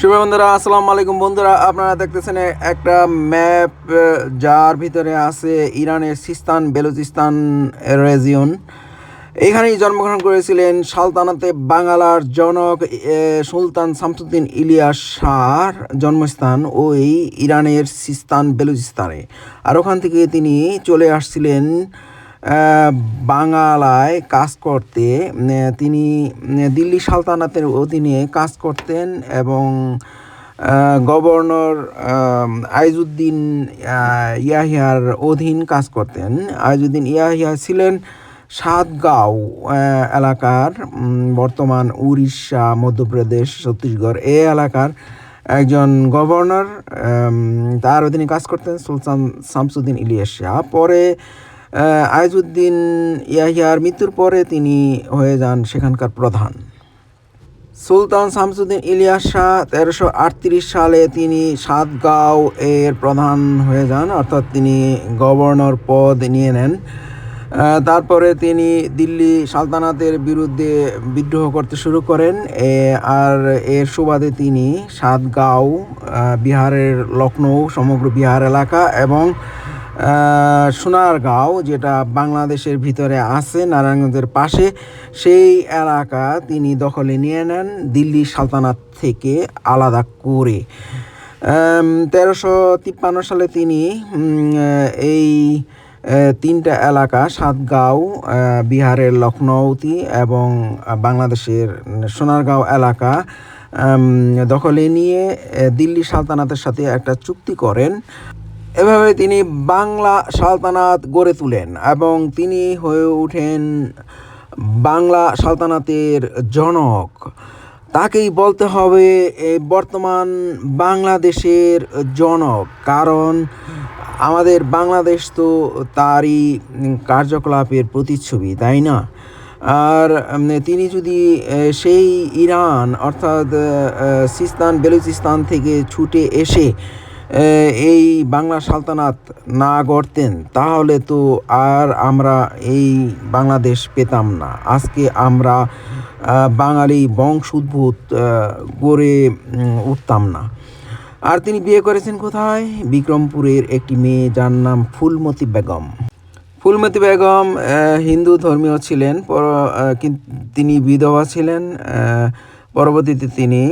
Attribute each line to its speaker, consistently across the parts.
Speaker 1: শুভ বন্ধুরা, আসসালামু আলাইকুম। বন্ধুরা, আপনারা দেখতেছেন একটা ম্যাপ যার ভিতরে আছে ইরানের সিস্তান বেলুচিস্তান রেজিয়ন এখানেই জন্মগ্রহণ করেছিলেন সালতানাতে বাঙালার জনক সুলতান শামসুদ্দিন ইলিয়াস শাহর জন্মস্থান ওই ইরানের সিস্তান বেলুচিস্তানে। আর ওখান থেকে তিনি চলে আসছিলেন বাংলায় কাজ করতে তিনি দিল্লি সালতানাতের অধীনে কাজ করতেন এবং গভর্নর আইজুদ্দিন ইয়াহিয়ার অধীন কাজ করতেন। আইজুদ্দিন ইয়াহিয়া ছিলেন সাতগাঁও এলাকার বর্তমান উড়িষ্যা, মধ্যপ্রদেশ, ছত্তিশগড় এই এলাকার একজন গভর্নর তার অধীনে কাজ করতেন সুলতান শামসুদ্দিন ইলিয়াস শাহ। পরে আইজুদ্দিন ইয়াহিয়ার মৃত্যুর পরে তিনি হয়ে যান সেখানকার প্রধান। সুলতান শামসুদ্দিন ইলিয়াস শাহ তেরোশো আটত্রিশ সালে তিনি সাতগাঁও এর প্রধান হয়ে যান, অর্থাৎ তিনি গভর্নর পদ নিয়ে নেন। তারপরে তিনি দিল্লি সালতানাতের বিরুদ্ধে বিদ্রোহ করতে শুরু করেন। আর এর সুবাদে তিনি সাতগাঁও বিহারের লখনৌ সমগ্র বিহার এলাকা এবং সোনারগাঁও, যেটা বাংলাদেশের ভিতরে আছে, নারায়ণগঞ্জের পাশে, সেই এলাকা তিনি দখলে নিয়ে নেন দিল্লি সালতানাত থেকে আলাদা করে। তেরোশো তিপ্পান্ন সালে তিনি এই তিনটা এলাকা, সাতগাঁও বিহারের লখনৌতি এবং বাংলাদেশের সোনারগাঁও এলাকা দখলে নিয়ে দিল্লি সালতানাতের সাথে একটা চুক্তি করেন। এভাবে তিনি বাংলা সালতানাত গড়ে তোলেন এবং তিনি হয়ে ওঠেন বাংলা সালতানাতের জনক। তাকেই বলতে হবে বর্তমান বাংলাদেশের জনক, কারণ আমাদের বাংলাদেশ তো তারই কার্যকলাপের প্রতিচ্ছবি, তাই না? আর তিনি যদি সেই ইরান অর্থাৎ সিস্তান, বেলুচিস্তান থেকে ছুটে এসে এই বাংলা সালতানাত না গড়তেন, তাহলে তো আর আমরা এই বাংলাদেশ পেতাম না। আজকে আমরা বাঙালি বংশোদ্ভূত গড়ে উঠতাম না। আর তিনি বিয়ে করেছেন কোথায়? বিক্রমপুরের একটি মেয়ে যার নাম ফুলমতি বেগম। ফুলমতি বেগম হিন্দু ধর্মীয় ছিলেন, পর তিনি বিধবা ছিলেন পরবর্তীতে তিনি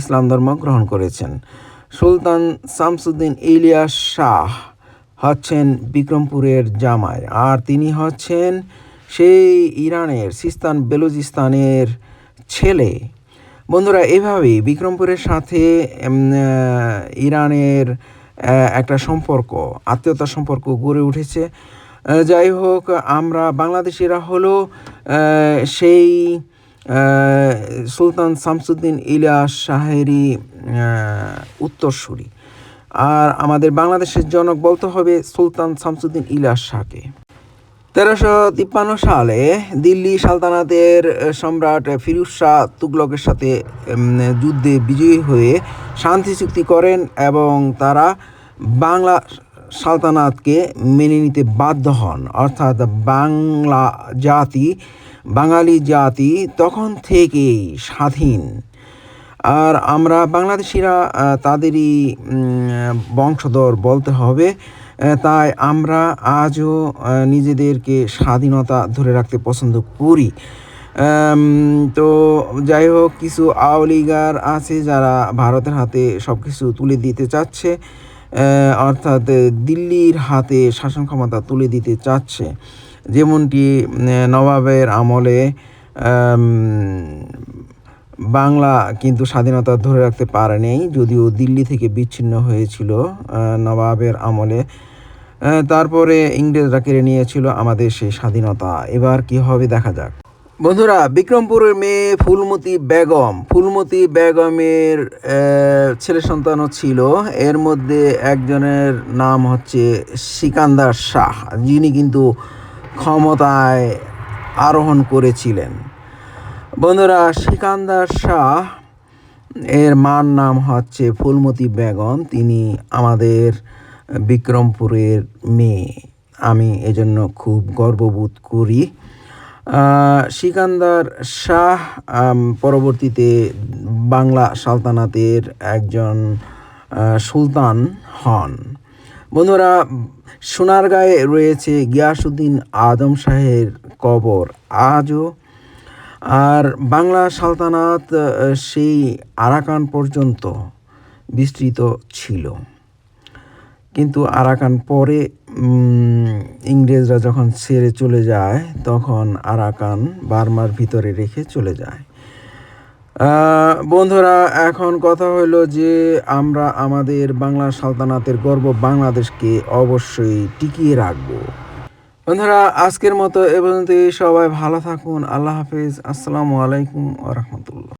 Speaker 1: ইসলাম ধর্ম গ্রহণ করেছেন। সুলতান শামসুদ্দিন ইলিয়াস শাহ হচ্ছেন বিক্রমপুরের জামাই, আর তিনি হচ্ছেন সেই ইরানের, সিস্তান বেলুচিস্তানের ছেলে। বন্ধুরা, এভাবেই বিক্রমপুরের সাথে ইরানের একটা সম্পর্ক, আত্মীয়তার সম্পর্ক গড়ে উঠেছে। যাই হোক, আমরা বাংলাদেশিরা হলো সেই সুলতান শামসুদ্দিন ইলিয়াস শাহেরই আহ, উত্তরসূরি। আর আমাদের বাংলাদেশের জনক বলতে হবে সুলতান শামসুদ্দিন ইলিয়াস শাহকে। তেরোশো তিপ্পান্ন সালে দিল্লি সালতানাতের সম্রাট ফিরুজ শাহ তুগলকের সাথে যুদ্ধে বিজয়ী হয়ে শান্তি চুক্তি করেন এবং তারা বাংলা সালতানাতকে মেনে নিতে বাধ্য হন। অর্থাৎ বাংলা জাতি বাঙালি জাতি তখন থেকেই স্বাধীন। আর আমরা বাংলাদেশিরা তাদেরই বংশধর বলতে হবে। তাই আমরা আজও নিজেদেরকে স্বাধীনতা ধরে রাখতে পছন্দ করি। তো যাই হোক, কিছু আওলিগার আছে যারা ভারতের হাতে সব কিছু তুলে দিতে চাচ্ছে। অর্থাৎ দিল্লির হাতে শাসন ক্ষমতা তুলে দিতে চাচ্ছে। যেমনটি নবাবের আমলে বাংলা কিন্তু স্বাধীনতা ধরে রাখতে পারেনি, যদিও দিল্লি থেকে বিচ্ছিন্ন হয়েছিল নবাবের আমলে। তারপরে ইংরেজরা কেড়ে নিয়েছিল আমাদের সেই স্বাধীনতা। এবার কি হবে দেখা যাক। বন্ধুরা, বিক্রমপুরের মেয়ে ফুলমতি বেগম। ফুলমতি বেগমের ছেলে সন্তানও ছিল। এর মধ্যে একজনের নাম হচ্ছে সিকান্দার শাহ। যিনি কিন্তু ক্ষমতায় আরোহণ করেছিলেন। বন্ধুরা, সিকান্দার শাহ, এর মার নাম হচ্ছে ফুলমতি বেগম। তিনি আমাদের বিক্রমপুরের মেয়ে। আমি এজন্য খুব গর্ববোধ করি। সিকান্দার শাহ পরবর্তীতে বাংলা সালতানাতের একজন সুলতান হন। বন্ধুরা, সোনারগাঁয়ে রয়েছে গিয়াসুদ্দিন আদম শাহের কবর আজও। আর বাংলা সালতানাত সেই আরাকান পর্যন্ত বিস্তৃত ছিল। কিন্তু আরাকান পরে ইংরেজরা যখন ছেড়ে চলে যায়, তখন আরাকান বার্মার ভিতরে রেখে চলে যায়। বন্ধুরা, এখন কথা হলো যে আমরা আমাদের বাংলা সালতানাতের গর্ব বাংলাদেশকে অবশ্যই টিকিয়ে রাখব। বন্ধুরা, আজকের মতো এ পর্যন্ত সবাই ভালো থাকুন। আল্লাহ হাফিজ। আসসালামু আলাইকুম আ রহমতুল্লাহ।